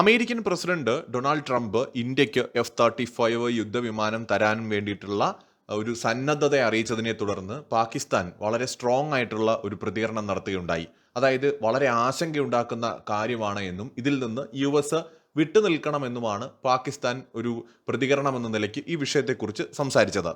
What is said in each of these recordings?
American president Donald Trump ഇന്ത്യയ്ക്ക് F thirty five യുദ്ധവിമാനം തരാൻ വേണ്ടിയിട്ടുള്ള ഒരു സന്നദ്ധത അറിയിച്ചതിനെ തുടർന്ന് പാകിസ്ഥാൻ വളരെ സ്ട്രോങ് ആയിട്ടുള്ള ഒരു പ്രതികരണം നടത്തുകയുണ്ടായി. അതായത് വളരെ ആശങ്കയുണ്ടാക്കുന്ന കാര്യമാണ് എന്നും ഇതിൽ നിന്ന് യു എസ് വിട്ടുനിൽക്കണമെന്നുമാണ് പാകിസ്ഥാൻ ഒരു പ്രതികരണം എന്ന നിലയ്ക്ക് ഈ വിഷയത്തെക്കുറിച്ച് സംസാരിച്ചത്.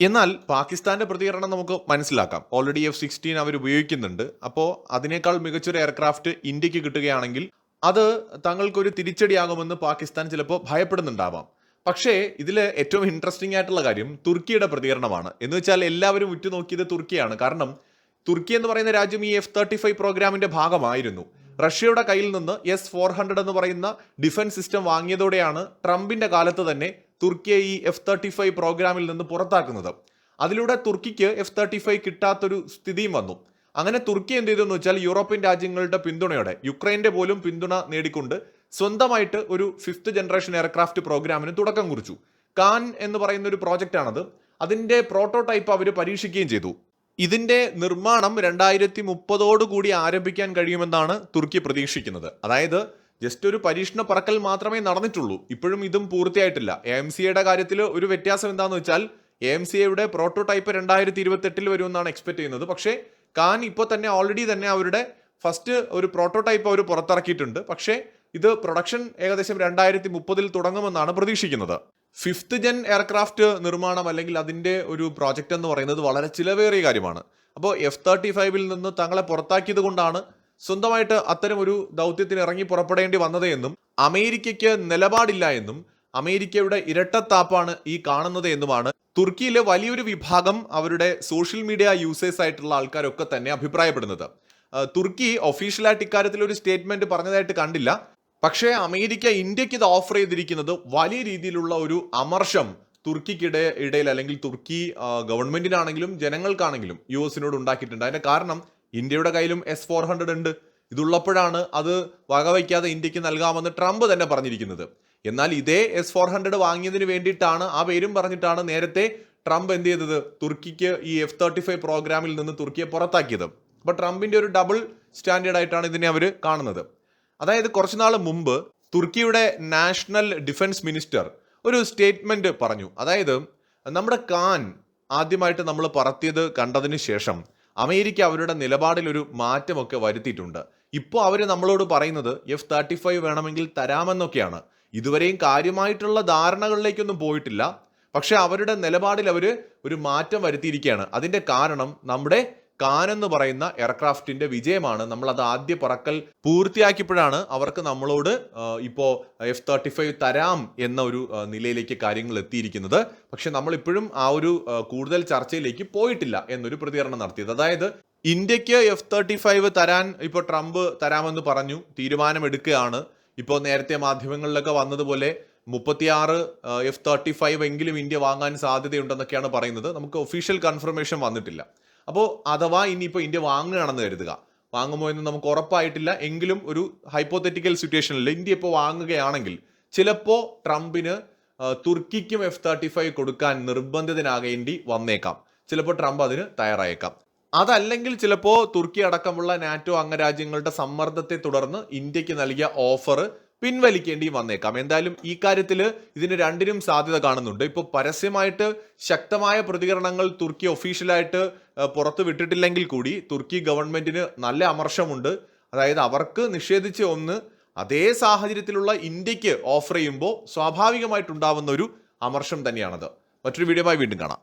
എന്നാൽ പാകിസ്ഥാന്റെ പ്രതികരണം നമുക്ക് മനസ്സിലാക്കാം. ഓൾറെഡി എഫ് സിക്സ്റ്റീൻ അവർ ഉപയോഗിക്കുന്നുണ്ട് അപ്പോൾ അതിനേക്കാൾ മികച്ചൊരു എയർക്രാഫ്റ്റ് ഇന്ത്യയ്ക്ക് കിട്ടുകയാണെങ്കിൽ അത് തങ്ങൾക്കൊരു തിരിച്ചടിയാകുമെന്ന് പാകിസ്ഥാൻ ചിലപ്പോൾ ഭയപ്പെടുന്നുണ്ടാവാം. പക്ഷേ ഇതിൽ ഏറ്റവും ഇൻട്രസ്റ്റിംഗ് ആയിട്ടുള്ള കാര്യം തുർക്കിയുടെ പ്രതികരണമാണ്. എന്ന് വെച്ചാൽ എല്ലാവരും ഉറ്റുനോക്കിയത് തുർക്കിയാണ്. കാരണം തുർക്കി എന്ന് പറയുന്ന രാജ്യം ഈ എഫ് തേർട്ടി ഫൈവ് പ്രോഗ്രാമിന്റെ ഭാഗമായിരുന്നു. റഷ്യയുടെ കയ്യിൽ നിന്ന് എസ് ഫോർ ഹൺഡ്രഡ് എന്ന് പറയുന്ന ഡിഫൻസ് സിസ്റ്റം വാങ്ങിയതോടെയാണ് ട്രംപിന്റെ കാലത്ത് തന്നെ തുർക്കിയെ ഈ എഫ് തേർട്ടി ഫൈവ് പ്രോഗ്രാമിൽ നിന്ന് പുറത്താക്കുന്നത്. അതിലൂടെ തുർക്കിക്ക് എഫ് തേർട്ടി ഫൈവ് കിട്ടാത്തൊരു സ്ഥിതിയും വന്നു. അങ്ങനെ തുർക്കി എന്ത് ചെയ്തെന്ന് വെച്ചാൽ യൂറോപ്യൻ രാജ്യങ്ങളുടെ പിന്തുണയോടെ യുക്രൈന്റെ പോലും പിന്തുണ നേടിക്കൊണ്ട് സ്വന്തമായിട്ട് ഒരു ഫിഫ്ത്ത് ജനറേഷൻ എയർക്രാഫ്റ്റ് പ്രോഗ്രാമിന് തുടക്കം കുറിച്ചു. കാൻ എന്ന് പറയുന്ന ഒരു പ്രോജക്റ്റാണത് അതിന്റെ പ്രോട്ടോടൈപ്പ് അവർ പരീക്ഷിക്കുകയും ചെയ്തു. ഇതിന്റെ നിർമ്മാണം രണ്ടായിരത്തി മുപ്പതോടുകൂടി ആരംഭിക്കാൻ കഴിയുമെന്നാണ് തുർക്കി പ്രതീക്ഷിക്കുന്നത്. അതായത് ജസ്റ്റ് ഒരു പരീക്ഷണ പറക്കൽ മാത്രമേ നടന്നിട്ടുള്ളൂ. ഇപ്പോഴും ഇതും പൂർത്തിയായിട്ടില്ല. എ എം സിയുടെ കാര്യത്തിൽ ഒരു വ്യത്യാസം എന്താണെന്ന് വെച്ചാൽ എം സി എയുടെ പ്രോട്ടോടൈപ്പ് രണ്ടായിരത്തി ഇരുപത്തെട്ടിൽ വരുമെന്നാണ് എക്സ്പെക്ട് ചെയ്യുന്നത്. പക്ഷേ കാൻ ഇപ്പോൾ തന്നെ ഓൾറെഡി തന്നെ അവരുടെ ഫസ്റ്റ് ഒരു പ്രോട്ടോടൈപ്പ് അവർ പുറത്തിറക്കിയിട്ടുണ്ട്. പക്ഷേ ഇത് പ്രൊഡക്ഷൻ ഏകദേശം രണ്ടായിരത്തി മുപ്പതിൽ തുടങ്ങുമെന്നാണ് പ്രതീക്ഷിക്കുന്നത്. ഫിഫ്ത്ത് ജെൻ എയർക്രാഫ്റ്റ് നിർമ്മാണം അല്ലെങ്കിൽ അതിന്റെ ഒരു പ്രോജക്റ്റ് എന്ന് പറയുന്നത് വളരെ ചിലവേറിയ കാര്യമാണ്. അപ്പോൾ എഫ് തേർട്ടി ഫൈവിൽ നിന്ന് തങ്ങളെ പുറത്താക്കിയത് കൊണ്ടാണ് സ്വന്തമായിട്ട് അത്തരം ഒരു ദൗത്യത്തിന് ഇറങ്ങി പുറപ്പെടേണ്ടി വന്നത് എന്നും അമേരിക്കയ്ക്ക് നിലപാടില്ല എന്നും അമേരിക്കയുടെ ഇരട്ടത്താപ്പാണ് ഈ കാണുന്നത് എന്നുമാണ്. തുർക്കിയിലെ വലിയൊരു വിഭാഗം അവരുടെ സോഷ്യൽ മീഡിയ യൂസേഴ്സ് ആയിട്ടുള്ള ആൾക്കാരൊക്കെ തന്നെ അഭിപ്രായപ്പെടുന്നത്. തുർക്കി ഒഫീഷ്യലായിട്ട് ഇക്കാര്യത്തിൽ ഒരു സ്റ്റേറ്റ്മെന്റ് പറഞ്ഞതായിട്ട് കണ്ടില്ല. പക്ഷേ അമേരിക്ക ഇന്ത്യയ്ക്ക് ഇത് ഓഫർ ചെയ്തിരിക്കുന്നത് വലിയ രീതിയിലുള്ള ഒരു അമർഷം തുർക്കിക്കിടെ ഇടയിൽ അല്ലെങ്കിൽ തുർക്കി ഗവൺമെന്റിനാണെങ്കിലും ജനങ്ങൾക്കാണെങ്കിലും യു എസിനോട് ഉണ്ടാക്കിയിട്ടുണ്ട്. അതിന്റെ കാരണം ഇന്ത്യയുടെ കയ്യിലും എസ് ഫോർ ഹൺഡ്രഡ് ഉണ്ട്. ഇതുള്ളപ്പോഴാണ് അത് വകവയ്ക്കാതെ ഇന്ത്യയ്ക്ക് നൽകാമെന്ന് ട്രംപ് തന്നെ പറഞ്ഞിരിക്കുന്നത്. എന്നാൽ ഇതേ എസ് ഫോർ ഹൺഡ്രഡ് വാങ്ങിയതിന് വേണ്ടിയിട്ടാണ് ആ പേരും പറഞ്ഞിട്ടാണ് നേരത്തെ ട്രംപ് എന്ത് ചെയ്തത്? തുർക്കിക്ക് ഈ എഫ് തേർട്ടി ഫൈവ് പ്രോഗ്രാമിൽ നിന്ന് തുർക്കിയെ പുറത്താക്കിയത്. അപ്പൊ ട്രംപിന്റെ ഒരു ഡബിൾ സ്റ്റാൻഡേർഡ് ആയിട്ടാണ് ഇതിനെ അവർ കാണുന്നത്. അതായത് കുറച്ച് നാൾ മുമ്പ് തുർക്കിയുടെ നാഷണൽ ഡിഫൻസ് മിനിസ്റ്റർ ഒരു സ്റ്റേറ്റ്മെന്റ് പറഞ്ഞു. അതായത് നമ്മുടെ കാൻ ആദ്യമായിട്ട് നമ്മൾ പറത്തിയത് കണ്ടതിന് ശേഷം അമേരിക്ക അവരുടെ നിലപാടിൽ ഒരു മാറ്റമൊക്കെ വരുത്തിയിട്ടുണ്ട്. ഇപ്പോൾ അവർ നമ്മളോട് പറയുന്നത് എഫ് തേർട്ടി ഫൈവ് വേണമെങ്കിൽ തരാമെന്നൊക്കെയാണ്. ഇതുവരെയും കാര്യമായിട്ടുള്ള ധാരണകളിലേക്കൊന്നും പോയിട്ടില്ല. പക്ഷെ അവരുടെ നിലപാടിൽ അവർ ഒരു മാറ്റം വരുത്തിയിരിക്കുകയാണ്. അതിന്റെ കാരണം നമ്മുടെ കാൻ എന്ന് പറയുന്ന എയർക്രാഫ്റ്റിന്റെ വിജയമാണ്. നമ്മൾ അത് ആദ്യ പറക്കൽ പൂർത്തിയാക്കിയപ്പോഴാണ് അവർക്ക് നമ്മളോട് ഇപ്പോൾ ഇപ്പോ എഫ് തേർട്ടി ഫൈവ് തരാം എന്ന ഒരു നിലയിലേക്ക് കാര്യങ്ങൾ എത്തിയിരിക്കുന്നത്. പക്ഷെ നമ്മൾ ഇപ്പോഴും ആ ഒരു കൂടുതൽ ചർച്ചയിലേക്ക് പോയിട്ടില്ല എന്നൊരു പ്രതികരണം നടത്തിയത്. അതായത് ഇന്ത്യയ്ക്ക് എഫ് തേർട്ടി ഫൈവ് തരാൻ ഇപ്പോൾ ട്രംപ് തരാമെന്ന് പറഞ്ഞു തീരുമാനമെടുക്കുകയാണ്. ഇപ്പോൾ നേരത്തെ മാധ്യമങ്ങളിലൊക്കെ വന്നതുപോലെ മുപ്പത്തിയാറ് എഫ് തേർട്ടി ഫൈവ് എങ്കിലും ഇന്ത്യ വാങ്ങാൻ സാധ്യതയുണ്ടെന്നൊക്കെയാണ് പറയുന്നത്. നമുക്ക് ഒഫീഷ്യൽ കൺഫർമേഷൻ വന്നിട്ടില്ല. അപ്പോൾ അഥവാ ഇനിയിപ്പോൾ ഇന്ത്യ വാങ്ങുകയാണെന്ന് കരുതുക. വാങ്ങുമോ എന്ന് നമുക്ക് ഉറപ്പായിട്ടില്ല. എങ്കിലും ഒരു ഹൈപ്പോത്തറ്റിക്കൽ സിറ്റുവേഷനിൽ ഇന്ത്യ ഇപ്പോൾ വാങ്ങുകയാണെങ്കിൽ ചിലപ്പോൾ ട്രംപിന് തുർക്കിക്കും എഫ് തേർട്ടി ഫൈവ് കൊടുക്കാൻ നിർബന്ധിതനാകേണ്ടി വന്നേക്കാം. ചിലപ്പോൾ ട്രംപ് അതിന് തയ്യാറായേക്കാം. അതല്ലെങ്കിൽ ചിലപ്പോൾ തുർക്കി അടക്കമുള്ള നാറ്റോ അംഗരാജ്യങ്ങളുടെ സമ്മർദ്ദത്തെ തുടർന്ന് ഇന്ത്യയ്ക്ക് നൽകിയ ഓഫർ പിൻവലിക്കേണ്ടി വന്നേക്കാം. എന്തായാലും ഈ കാര്യത്തിൽ ഇതിന് രണ്ടിനും സാധ്യത കാണുന്നുണ്ട്. ഇപ്പോൾ പരസ്യമായിട്ട് ശക്തമായ പ്രതികരണങ്ങൾ തുർക്കി ഒഫീഷ്യലായിട്ട് പുറത്തു വിട്ടിട്ടില്ലെങ്കിൽ കൂടി തുർക്കി ഗവൺമെന്റിന് നല്ല അമർഷമുണ്ട്. അതായത് അവർക്ക് നിഷേധിച്ച ഒന്ന് അതേ സാഹചര്യത്തിലുള്ള ഇന്ത്യയ്ക്ക് ഓഫർ ചെയ്യുമ്പോൾ സ്വാഭാവികമായിട്ടുണ്ടാവുന്ന ഒരു അമർഷം തന്നെയാണത്. മറ്റൊരു വീഡിയോ വീണ്ടും കാണാം.